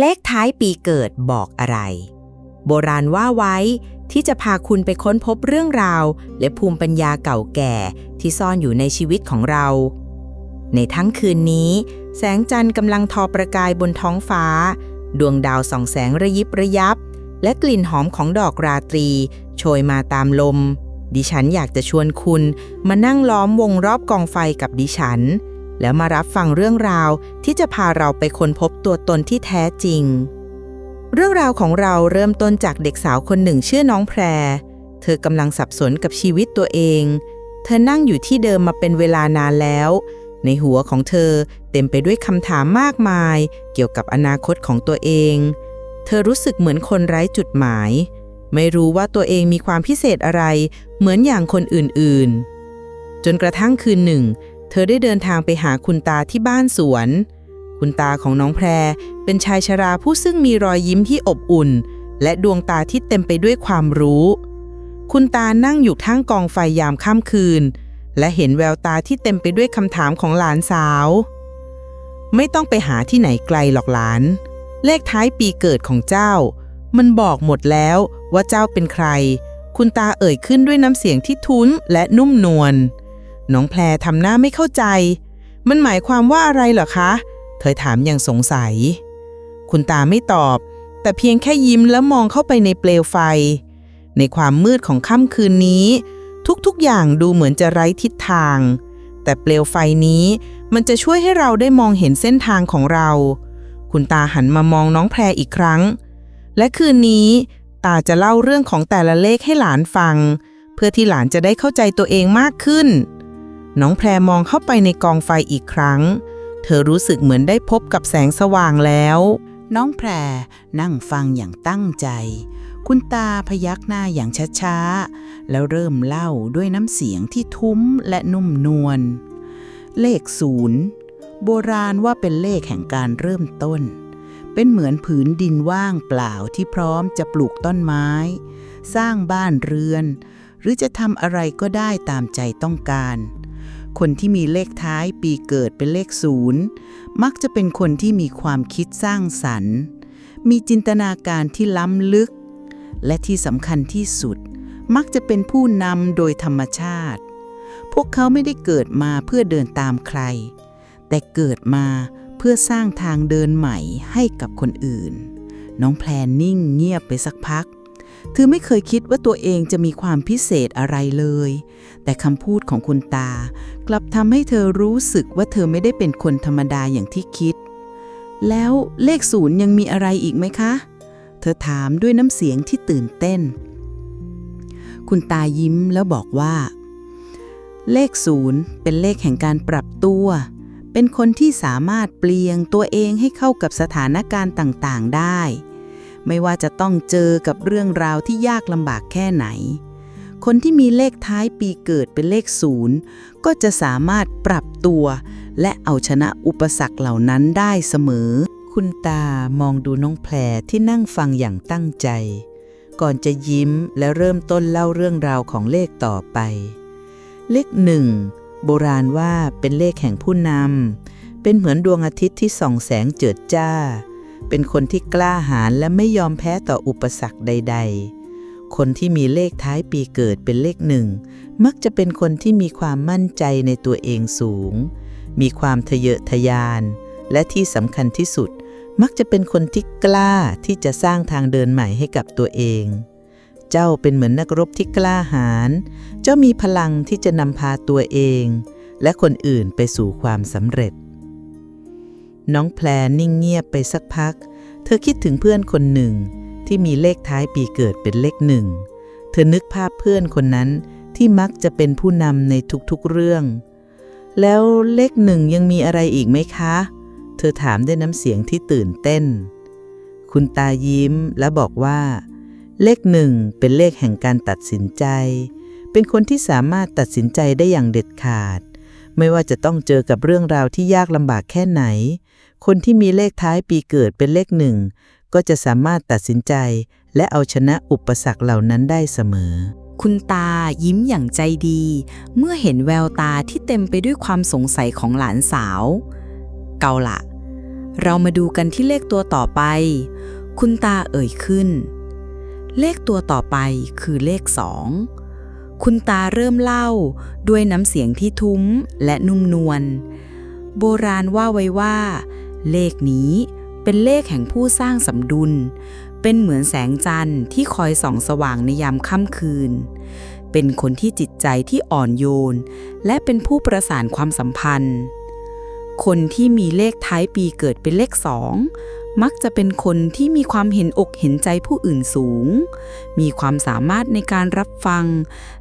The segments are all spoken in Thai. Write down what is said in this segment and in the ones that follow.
เลขท้ายปีเกิดบอกอะไร โบราณว่าไว้ที่จะพาคุณไปค้นพบเรื่องราว และภูมิปัญญาเก่าแก่ที่ซ่อนอยู่ในชีวิตของเรา ในทั้งคืนนี้ แสงจันทร์กำลังทอประกายบนท้องฟ้า ดวงดาวส่องแสงระยิบระยับ และกลิ่นหอมของดอกราตรี โชยมาตามลม ดิฉันอยากจะชวนคุณมานั่งล้อมวงรอบกองไฟกับดิฉัน แล้วมารับฟังเรื่องราวที่จะพาเราไปค้นพบตัวตนที่แท้จริง เรื่องราวของเราเริ่มต้นจากเด็กสาวคนหนึ่งชื่อน้องแพร เธอกำลังสับสนกับชีวิตตัวเอง เธอนั่งอยู่ที่เดิมมาเป็นเวลานานแล้ว ในหัวของเธอเต็มไปด้วยคำถามมากมาย เกี่ยวกับอนาคตของตัวเอง เธอรู้สึกเหมือนคนไร้จุดหมาย ไม่รู้ว่าตัวเองมีความพิเศษอะไร เหมือนอย่างคนอื่นๆ จนกระทั่งคืนหนึ่ง ธอได้เดินทางไปหาคุณตาที่บ้านสวน คุณตาของน้องแพรเป็นชายชราผู้ซึ่งมีรอยยิ้มที่อบอุ่น และดวงตาที่เต็มไปด้วยความรู้ คุณตานั่งอยู่ข้างกองไฟยามค่ำคืน และเห็นแววตาที่เต็มไปด้วยคำถามของหลานสาว ไม่ต้องไปหาที่ไหนไกลหรอกหลาน เลขท้ายปีเกิดของเจ้า มันบอกหมดแล้วว่าเจ้าเป็นใคร คุณตาเอ่ยขึ้นด้วยน้ำเสียงที่ทุ้นและนุ่มนวล น้องแพรทำหน้าไม่เข้าใจ มันหมายความว่าอะไรเหรอคะ เธอถามอย่างสงสัย คุณตาไม่ตอบ แต่เพียงแค่ยิ้มแล้วมองเข้าไปในเปลวไฟ ในความมืดของค่ำคืนนี้ ทุกๆอย่างดูเหมือนจะไร้ทิศทาง แต่เปลวไฟนี้มันจะช่วยให้เราได้มองเห็นเส้นทางของเรา คุณตาหันมามองน้องแพรอีกครั้ง และคืนนี้ ตาจะเล่าเรื่องของแต่ละเลขให้หลานฟัง เพื่อที่หลานจะได้เข้าใจตัวเองมากขึ้น น้องแพรมองเข้าไปในกองไฟอีกครั้ง เธอรู้สึกเหมือนได้พบกับแสงสว่างแล้ว น้องแพรนั่งฟังอย่างตั้งใจ คุณตาพยักหน้าอย่างช้าๆ แล้วเริ่มเล่าด้วยน้ำเสียงที่ทุ้มและนุ่มนวล เลขศูนย์โบราณว่าเป็นเลขแห่งการเริ่มต้น เป็นเหมือนผืนดินว่างเปล่าที่พร้อมจะปลูกต้นไม้ สร้างบ้านเรือน หรือจะทำอะไรก็ได้ตามใจต้องการ คนที่มีเลขท้ายปีเกิดเป็นเลขศูนย์มักจะเป็นคนที่มีความคิดสร้างสรรค์ มีจินตนาการที่ล้ำลึก และที่สำคัญที่สุด มักจะเป็นผู้นำโดยธรรมชาติ พวกเขาไม่ได้เกิดมาเพื่อเดินตามใคร แต่เกิดมาเพื่อสร้างทางเดินใหม่ให้กับคนอื่น น้องแพลนนิ่งเงียบไปสักพัก เธอไม่เคยคิดว่าตัวเองจะมีความพิเศษอะไรเลย แต่คำพูดของคุณตา กลับทำให้เธอรู้สึกว่าเธอไม่ได้เป็นคนธรรมดาอย่างที่คิด แล้วเลขศูนย์ยังมีอะไรอีกไหมคะ เธอถามด้วยน้ำเสียงที่ตื่นเต้น คุณตายิ้มแล้วบอกว่า เลขศูนย์เป็นเลขแห่งการปรับตัว เป็นคนที่สามารถเปลี่ยงตัวเองให้เข้ากับสถานการณ์ต่างๆ ได้ ไม่ว่าจะต้องเจอกับเรื่องราวที่ยากลำบากแค่ไหน คนที่มีเลขท้ายปีเกิดเป็นเลขศูนย์ก็จะสามารถปรับตัว และเอาชนะอุปสรรคเหล่านั้นได้เสมอ คุณตามองดูน้องแพรที่นั่งฟังอย่างตั้งใจ ก่อนจะยิ้มและเริ่มต้นเล่าเรื่องราวของเลขต่อไป เลขหนึ่งโบราณว่าเป็นเลขแห่งผู้นำเป็นเหมือนดวงอาทิตย์ที่ส่องแสงเจิดจ้า เป็นคนที่กล้าหาญและไม่ยอมแพ้ต่ออุปสรรคใด ๆ คนที่มีเลขท้ายปีเกิดเป็นเลขหนึ่ง มักจะเป็นคนที่มีความมั่นใจในตัวเองสูง มีความทะเยอทะยาน และที่สำคัญที่สุด มักจะเป็นคนที่กล้าที่จะสร้างทางเดินใหม่ให้กับตัวเองเจ้าเป็นเหมือนนักรบที่กล้าหาญ เจ้ามีพลังที่จะนำพาตัวเอง และคนอื่นไปสู่ความสำเร็จ น้องแพรนิ่งเงียบไปสักพัก เธอคิดถึงเพื่อนคนหนึ่ง ที่มีเลขท้ายปีเกิดเป็นเลขหนึ่ง เธอนึกภาพเพื่อนคนนั้นที่มักจะเป็นผู้นำในทุกๆเรื่อง แล้วเลขหนึ่งยังมีอะไรอีกไหมคะ เธอถามด้วยน้ำเสียงที่ตื่นเต้น คุณตายิ้มและบอกว่า เลขหนึ่งเป็นเลขแห่งการตัดสินใจ เป็นคนที่สามารถตัดสินใจได้อย่างเด็ดขาด ไม่ว่าจะต้องเจอกับเรื่องราวที่ยากลำบากแค่ไหน คนที่มีเลขท้ายปีเกิดเป็นเลขหนึ่ง ก็จะสามารถตัดสินใจ และเอาชนะอุปสรรคเหล่านั้นได้เสมอ คุณตายิ้มอย่างใจดี เมื่อเห็นแววตาที่เต็มไปด้วยความสงสัยของหลานสาว เกาละเรามาดูกันที่เลขตัวต่อไป คุณตาเอ่ยขึ้น เลขตัวต่อไปคือเลขสองคุณตาเริ่มเล่าด้วยน้ำเสียงที่ทุ้มและนุ่มนวล โบราณว่าไว้ว่า เลขนี้เป็นเลขแห่งผู้สร้างสมดุล เป็นเหมือนแสงจันทร์ที่คอยส่องสว่างในยามค่ำคืน เป็นคนที่จิตใจที่อ่อนโยน และเป็นผู้ประสานความสัมพันธ์ คนที่มีเลขท้ายปีเกิดเป็นเลขสองมักจะเป็นคนที่มีความเห็นอกเห็นใจผู้อื่นสูง มีความสามารถในการรับฟัง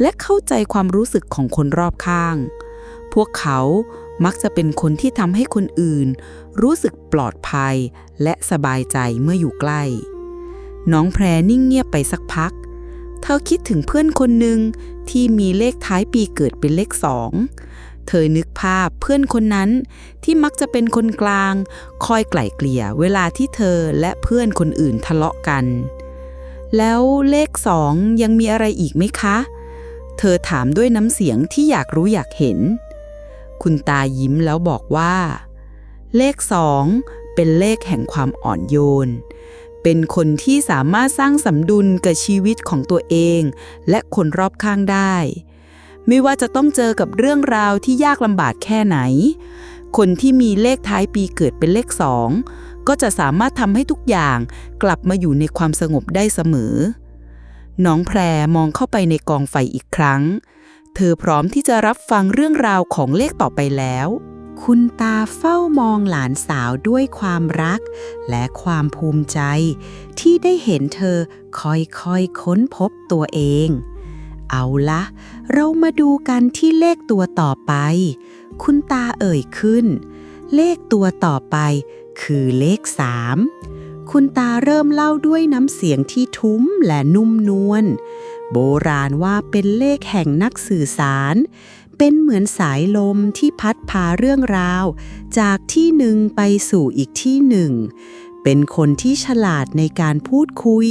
และเข้าใจความรู้สึกของคนรอบข้าง พวกเขา มักจะเป็นคนที่ทำให้คนอื่น รู้สึกปลอดภัยและสบายใจเมื่ออยู่ใกล้ น้องแพรนิ่งเงียบไปสักพัก เธอคิดถึงเพื่อนคนหนึ่งที่มีเลขท้ายปีเกิดเป็นเลขสอง เธอนึกภาพเพื่อนคนนั้นที่มักจะเป็นคนกลาง คอยไกล่เกลี่ยเวลาที่เธอและเพื่อนคนอื่นทะเลาะกัน แล้วเลขสองยังมีอะไรอีกไหมคะ เธอถามด้วยน้ำเสียงที่อยากรู้อยากเห็น คุณตายิ้มแล้วบอกว่า เลขสองเป็นเลขแห่งความอ่อนโยน เป็นคนที่สามารถสร้างสมดุลกับชีวิตของตัวเอง และคนรอบข้างได้ ไม่ว่าจะต้องเจอกับเรื่องราวที่ยากลำบากแค่ไหน คนที่มีเลขท้ายปีเกิดเป็นเลขสองก็จะสามารถทำให้ทุกอย่างกลับมาอยู่ในความสงบได้เสมอ น้องแพรมองเข้าไปในกองไฟอีกครั้ง เธอพร้อมที่จะรับฟังเรื่องราวของเลขต่อไปแล้ว คุณตาเฝ้ามองหลานสาวด้วยความรัก และความภูมิใจ ที่ได้เห็นเธอค่อยๆค้นพบตัวเอง เอาละเรามาดูกันที่เลขตัวต่อไป คุณตาเอ่ยขึ้น เลขตัวต่อไปคือเลขสามคุณตาเริ่มเล่าด้วยน้ำเสียงที่ทุ้มและนุ่มนวล โบราณว่าเป็นเลขแห่งนักสื่อสาร เป็นเหมือนสายลมที่พัดพาเรื่องราว จากที่หนึ่งไปสู่อีกที่หนึ่ง เป็นคนที่ฉลาดในการพูดคุย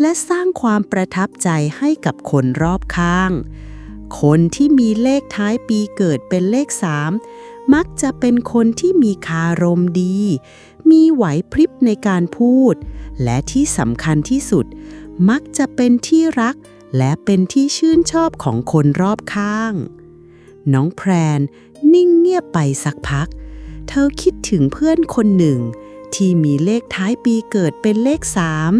และสร้างความประทับใจให้กับคนรอบข้าง คนที่มีเลขท้ายปีเกิดเป็นเลขสามมักจะเป็นคนที่มีคารมดี มีไหวพริบในการพูด และที่สำคัญที่สุด มักจะเป็นที่รัก และเป็นที่ชื่นชอบของคนรอบข้าง น้องแพรนนิ่งเงียบไปสักพัก เธอคิดถึงเพื่อนคนหนึ่ง ที่มีเลขท้ายปีเกิดเป็นเลขสาม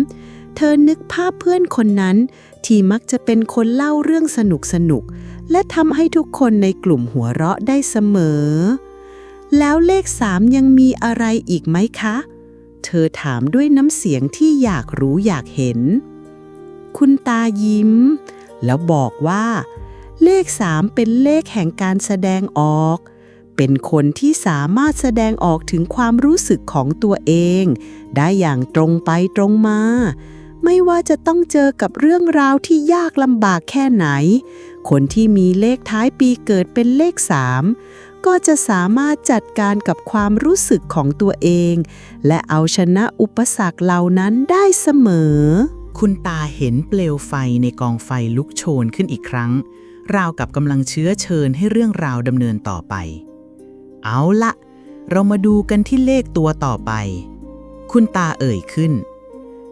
เธอนึกภาพเพื่อนคนนั้น ที่มักจะเป็นคนเล่าเรื่องสนุกสนุก และทำให้ทุกคนในกลุ่มหัวเราะได้เสมอ แล้วเลขสามยังมีอะไรอีกไหมคะ เธอถามด้วยน้ำเสียงที่อยากรู้อยากเห็น คุณตายิ้ม แล้วบอกว่า เลขสามเป็นเลขแห่งการแสดงออก เป็นคนที่สามารถแสดงออกถึงความรู้สึกของตัวเอง ได้อย่างตรงไปตรงมา ไม่ว่าจะต้องเจอกับเรื่องราวที่ยากลำบากแค่ไหน คนที่มีเลขท้ายปีเกิดเป็นเลขสามก็จะสามารถจัดการกับความรู้สึกของตัวเอง และเอาชนะอุปสรรคเหล่านั้นได้เสมอ คุณตาเห็นเปลวไฟในกองไฟลุกโชนขึ้นอีกครั้ง ราวกับกำลังเชื้อเชิญให้เรื่องราวดำเนินต่อไป เอาละ เรามาดูกันที่เลขตัวต่อไป คุณตาเอ่ยขึ้น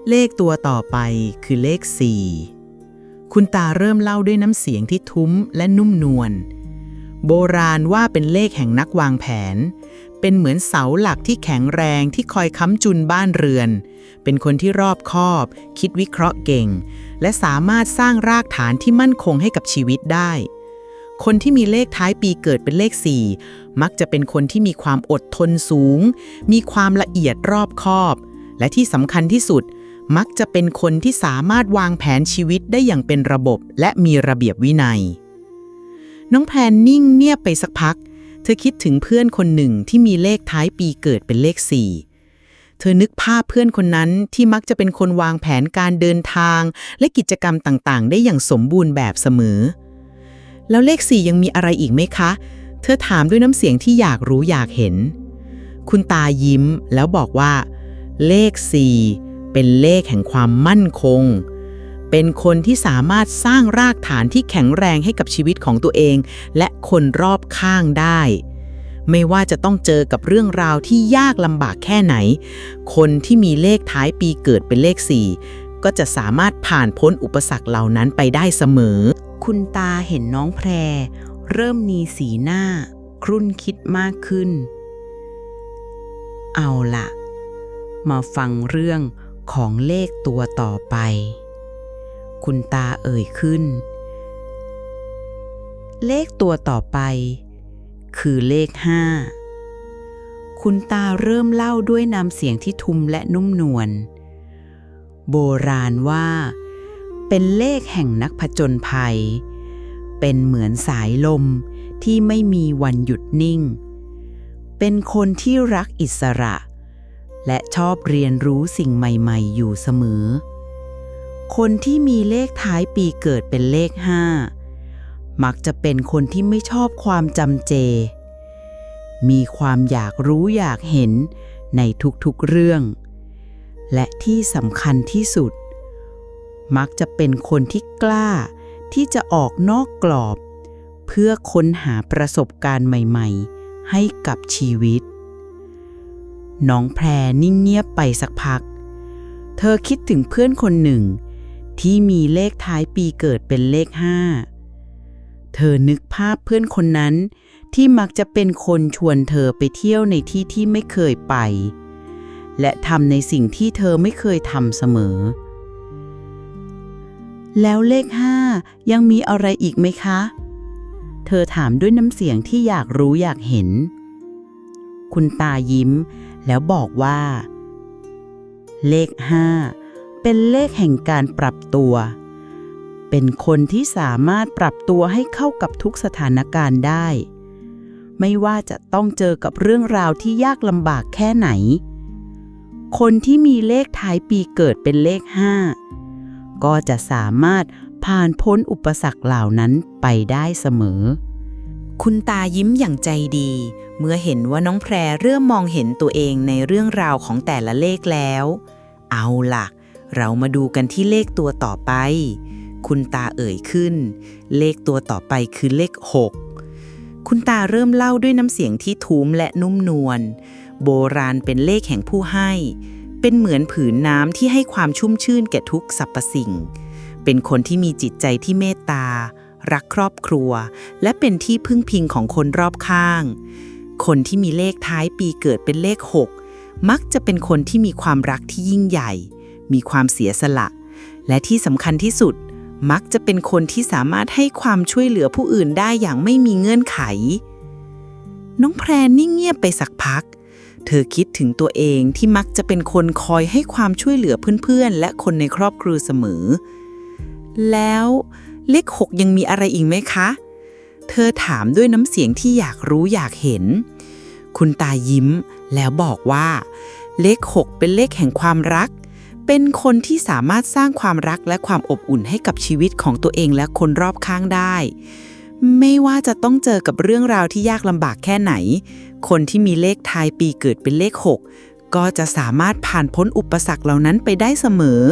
เลขตัวต่อไปคือเลข4คุณตาเริ่มเล่าด้วยน้ำเสียงที่ทุ้มและนุ่มนวล โบราณว่าเป็นเลขแห่งนักวางแผน เป็นเหมือนเสาหลักที่แข็งแรงที่คอยค้ำจุนบ้านเรือน เป็นคนที่รอบคอบ คิดวิเคราะห์เก่ง และสามารถสร้างรากฐานที่มั่นคงให้กับชีวิตได้ คนที่มีเลขท้ายปีเกิดเป็นเลข 4 มักจะเป็นคนที่มีความอดทนสูง มีความละเอียดรอบคอบ และที่สำคัญที่สุด มักจะเป็นคนที่สามารถวางแผนชีวิตได้อย่างเป็นระบบ และมีระเบียบวินัย น้องแพนนิ่งเงียบไปสักพัก เธอคิดถึงเพื่อนคนหนึ่งที่มีเลขท้ายปีเกิดเป็นเลข4 เธอนึกภาพเพื่อนคนนั้นที่มักจะเป็นคนวางแผนการเดินทาง และกิจกรรมต่างๆ ได้อย่างสมบูรณ์แบบเสมอ แล้วเลข4ยังมีอะไรอีกไหมคะ เธอถามด้วยน้ำเสียงที่อยากรู้อยากเห็น คุณตายิ้มแล้วบอกว่า เลข4เป็นเลขแห่งความมั่นคง เป็นคนที่สามารถสร้างรากฐานที่แข็งแรงให้กับชีวิตของตัวเอง และคนรอบข้างได้ ไม่ว่าจะต้องเจอกับเรื่องราวที่ยากลำบากแค่ไหน คนที่มีเลขท้ายปีเกิดเป็นเลข 4 ก็จะสามารถผ่านพ้นอุปสรรคเหล่านั้นไปได้เสมอ คุณตาเห็นน้องแพร เริ่มมีสีหน้า ครุ่นคิดมากขึ้น เอาละมาฟังเรื่องของเลขตัวต่อไป คุณตาเอ่ยขึ้น เลขตัวต่อไป คือเลขห้าคุณตาเริ่มเล่าด้วยน้ำเสียงที่ทุมและนุ่มนวล โบราณว่า เป็นเลขแห่งนักผจญภัย เป็นเหมือนสายลมที่ไม่มีวันหยุดนิ่ง เป็นคนที่รักอิสระ และชอบเรียนรู้สิ่งใหม่ ๆ อยู่เสมอ คนที่มีเลขท้ายปีเกิดเป็นเลขห้า มักจะเป็นคนที่ไม่ชอบความจำเจ มีความอยากรู้อยากเห็นในทุกๆเรื่อง และที่สำคัญที่สุด มักจะเป็นคนที่กล้าที่จะออกนอกกรอบ เพื่อค้นหาประสบการณ์ใหม่ ๆ ให้กับชีวิต น้องแพรนิ่งเงียบไปสักพัก เธอคิดถึงเพื่อนคนหนึ่ง ที่มีเลขท้ายปีเกิดเป็นเลขห้า เธอนึกภาพเพื่อนคนนั้น ที่มักจะเป็นคนชวนเธอไปเที่ยวในที่ที่ไม่เคยไป และทำในสิ่งที่เธอไม่เคยทำเสมอ แล้วเลขห้ายังมีอะไรอีกไหมคะ เธอถามด้วยน้ำเสียงที่อยากรู้อยากเห็น คุณตายิ้ม แล้วบอกว่า เลขห้าเป็นเลขแห่งการปรับตัว เป็นคนที่สามารถปรับตัวให้เข้ากับทุกสถานการณ์ได้ ไม่ว่าจะต้องเจอกับเรื่องราวที่ยากลำบากแค่ไหน คนที่มีเลขท้ายปีเกิดเป็นเลขห้าก็จะสามารถผ่านพ้นอุปสรรคเหล่านั้นไปได้เสมอ คุณตายิ้มอย่างใจดี เมื่อเห็นว่าน้องแพรเริ่มมองเห็นตัวเองในเรื่องราวของแต่ละเลขแล้ว เอาล่ะ เรามาดูกันที่เลขตัวต่อไป คุณตาเอ่ยขึ้น เลขตัวต่อไปคือเลข 6 คุณตาเริ่มเล่าด้วยน้ำเสียงที่ทุ้มและนุ่มนวล โบราณเป็นเลขแห่งผู้ให้ เป็นเหมือนผืนน้ำที่ให้ความชุ่มชื่นแก่ทุกสรรพสิ่ง เป็นคนที่มีจิตใจที่เมตตา รักครอบครัว และเป็นที่พึ่งพิงของคนรอบข้าง คนที่มีเลขท้ายปีเกิดเป็นเลข 6 มักจะเป็นคนที่มีความรักที่ยิ่งใหญ่ มีความเสียสละและที่สำคัญที่สุด มักจะเป็นคนที่สามารถให้ความช่วยเหลือผู้อื่นได้อย่างไม่มีเงื่อนไข น้องแพรนิ่งเงียบไปสักพัก เธอคิดถึงตัวเองที่มักจะเป็นคนคอยให้ความช่วยเหลือเพื่อนๆ และคนในครอบครัวเสมอ แล้วเลขหกยังมีอะไรอีกไหมคะ เธอถามด้วยน้ำเสียงที่อยากรู้อยากเห็น คุณตายิ้มแล้วบอกว่า เลขหกเป็นเลขแห่งความรัก เป็นคนที่สามารถสร้างความรักและความอบอุ่นให้กับชีวิตของตัวเองและคนรอบข้างได้ ไม่ว่าจะต้องเจอกับเรื่องราวที่ยากลำบากแค่ไหน คนที่มีเลขทายปีเกิดเป็นเลข 6 ก็จะสามารถผ่านพ้นอุปสรรคเหล่านั้นไปได้เสมอ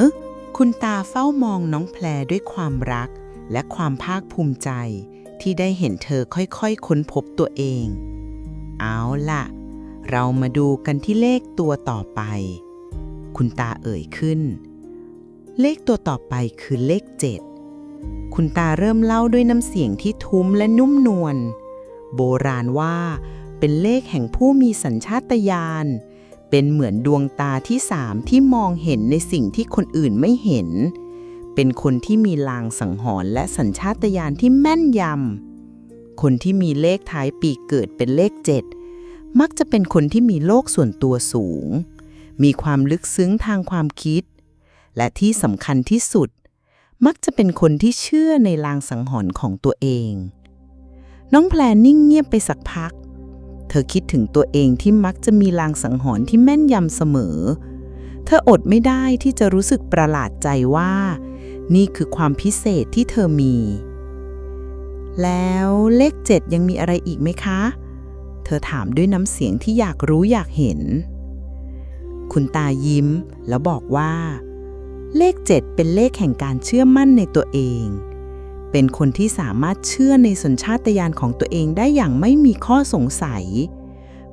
คุณตาเฝ้ามองน้องแพรด้วยความรัก และความภาคภูมิใจ ที่ได้เห็นเธอค่อยๆค้นพบตัวเอง เอาล่ะ เรามาดูกันที่เลขตัวต่อไป คุณตาเอ่ยขึ้น เลขตัวต่อไปคือเลข7คุณตาเริ่มเล่าด้วยน้ำเสียงที่ทุ้มและนุ่มนวล โบราณว่าเป็นเลขแห่งผู้มีสัญชาตญาณ เป็นเหมือนดวงตาที่สามที่มองเห็นในสิ่งที่คนอื่นไม่เห็น เป็นคนที่มีลางสังหรณ์และสัญชาตญาณที่แม่นยำ คนที่มีเลขท้ายปีเกิดเป็นเลข7มักจะเป็นคนที่มีโลกส่วนตัวสูง มีความลึกซึ้งทางความคิด และที่สำคัญที่สุด มักจะเป็นคนที่เชื่อในลางสังหรณ์ของตัวเอง น้องแพรนิ่งเงียบไปสักพัก เธอคิดถึงตัวเองที่มักจะมีลางสังหรณ์ที่แม่นยำเสมอ เธออดไม่ได้ที่จะรู้สึกประหลาดใจว่า นี่คือความพิเศษที่เธอมี แล้วเลขเจ็ดยังมีอะไรอีกไหมคะ เธอถามด้วยน้ำเสียงที่อยากรู้อยากเห็น คุณตายิ้ม แล้วบอกว่า เลขเจ็ดเป็นเลขแห่งการเชื่อมั่นในตัวเอง เป็นคนที่สามารถเชื่อในสัญชาตญาณของตัวเองได้อย่างไม่มีข้อสงสัย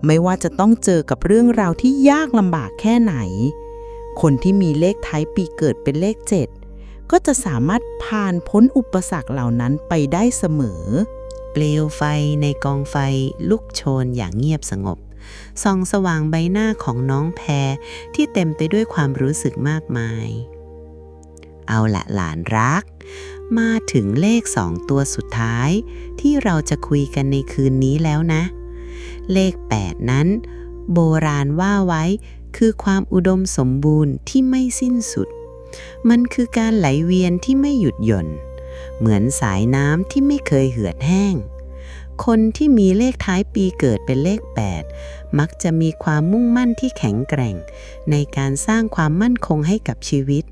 ไม่ว่าจะต้องเจอกับเรื่องราวที่ยากลำบากแค่ไหน คนที่มีเลขท้ายปีเกิดเป็นเลข 7 ก็จะสามารถผ่านพ้นอุปสรรคเหล่านั้นไปได้เสมอ เปลวไฟในกองไฟลุกโชนอย่างเงียบสงบ ส่องสว่างใบหน้าของน้องแพรที่เต็มไปด้วยความรู้สึกมากมาย เอาละหลานรัก มาถึงเลขสองตัวสุดท้าย ที่เราจะคุยกันในคืนนี้แล้วนะ เลข 8 นั้น โบราณว่าไว้คือความอุดมสมบูรณ์ที่ไม่สิ้นสุด มันคือการไหลเวียนที่ไม่หยุดหย่อน เหมือนสายน้ำที่ไม่เคยเหือดแห้ง คนที่มีเลขท้ายปีเกิดเป็นเลข 8 มักจะมีความมุ่งมั่นที่แข็งแกร่ง ในการสร้างความมั่นคงให้กับชีวิต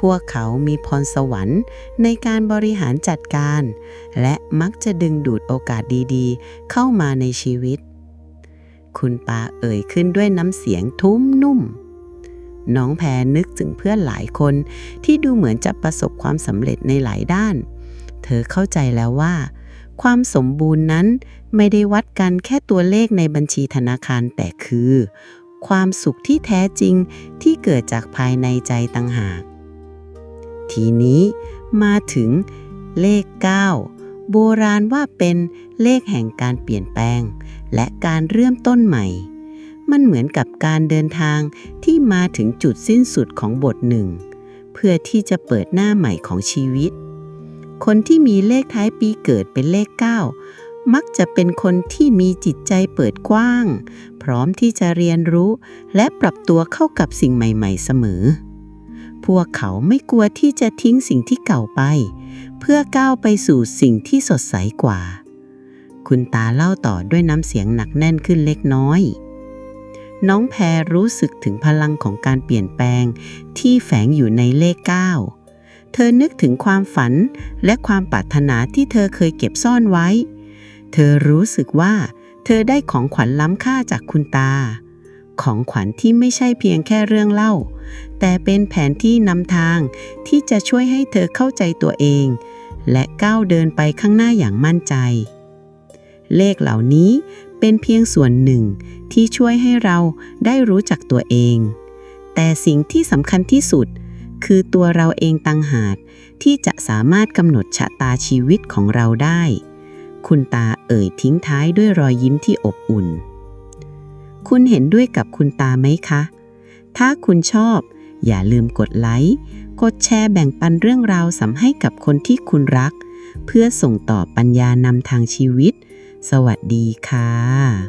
พวกเขามีพรสวรรค์ในการบริหารจัดการ และมักจะดึงดูดโอกาสดีๆ เข้ามาในชีวิต คุณปาเอ่ยขึ้นด้วยน้ำเสียงทุ้มนุ่ม น้องแพรนึกถึงเพื่อนหลายคนที่ดูเหมือนจะประสบความสำเร็จในหลายด้าน เธอเข้าใจแล้วว่า ความสมบูรณ์นั้นไม่ได้วัดกันแค่ตัวเลขในบัญชีธนาคารแต่คือ ความสุขที่แท้จริงที่เกิดจากภายในใจต่างหาก ทีนี้มาถึงเลข 9 โบราณว่าเป็นเลขแห่งการเปลี่ยนแปลง และการเริ่มต้นใหม่ มันเหมือนกับการเดินทางที่มาถึงจุดสิ้นสุดของบทหนึ่ง เพื่อที่จะเปิดหน้าใหม่ของชีวิต คนที่มีเลขท้ายปีเกิดเป็นเลข 9 มักจะเป็นคนที่มีจิตใจเปิดกว้าง พร้อมที่จะเรียนรู้ และปรับตัวเข้ากับสิ่งใหม่ ๆ เสมอ พวกเขาไม่กลัวที่จะทิ้งสิ่งที่เก่าไป เพื่อก้าวไปสู่สิ่งที่สดใสกว่า คุณตาเล่าต่อด้วยน้ำเสียงหนักแน่นขึ้นเล็กน้อยน้องแพรรู้สึกถึงพลังของการเปลี่ยนแปลงที่แฝงอยู่ในเลข 9 เธอนึกถึงความฝันและความปรารถนาที่เธอเคยเก็บซ่อนไว้ เธอรู้สึกว่า เธอได้ของขวัญล้ำค่าจากคุณตา ของขวัญที่ไม่ใช่เพียงแค่เรื่องเล่า แต่เป็นแผนที่นำทางที่จะช่วยให้เธอเข้าใจตัวเอง และก้าวเดินไปข้างหน้าอย่างมั่นใจ เลขเหล่านี้เป็นเพียงส่วนหนึ่งที่ช่วยให้เราได้รู้จักตัวเอง แต่สิ่งที่สำคัญที่สุด คือตัวเราเองต่างหากที่จะสามารถกำหนดชะตาชีวิตของเราได้ คุณตาเอ่ยทิ้งท้ายด้วยรอยยิ้มที่อบอุ่น คุณเห็นด้วยกับคุณตาไหมคะ ถ้าคุณชอบ อย่าลืมกดไลค์ กดแชร์แบ่งปันเรื่องราวสำให้กับคนที่คุณรัก เพื่อส่งต่อปัญญานำทางชีวิต สวัสดีค่ะ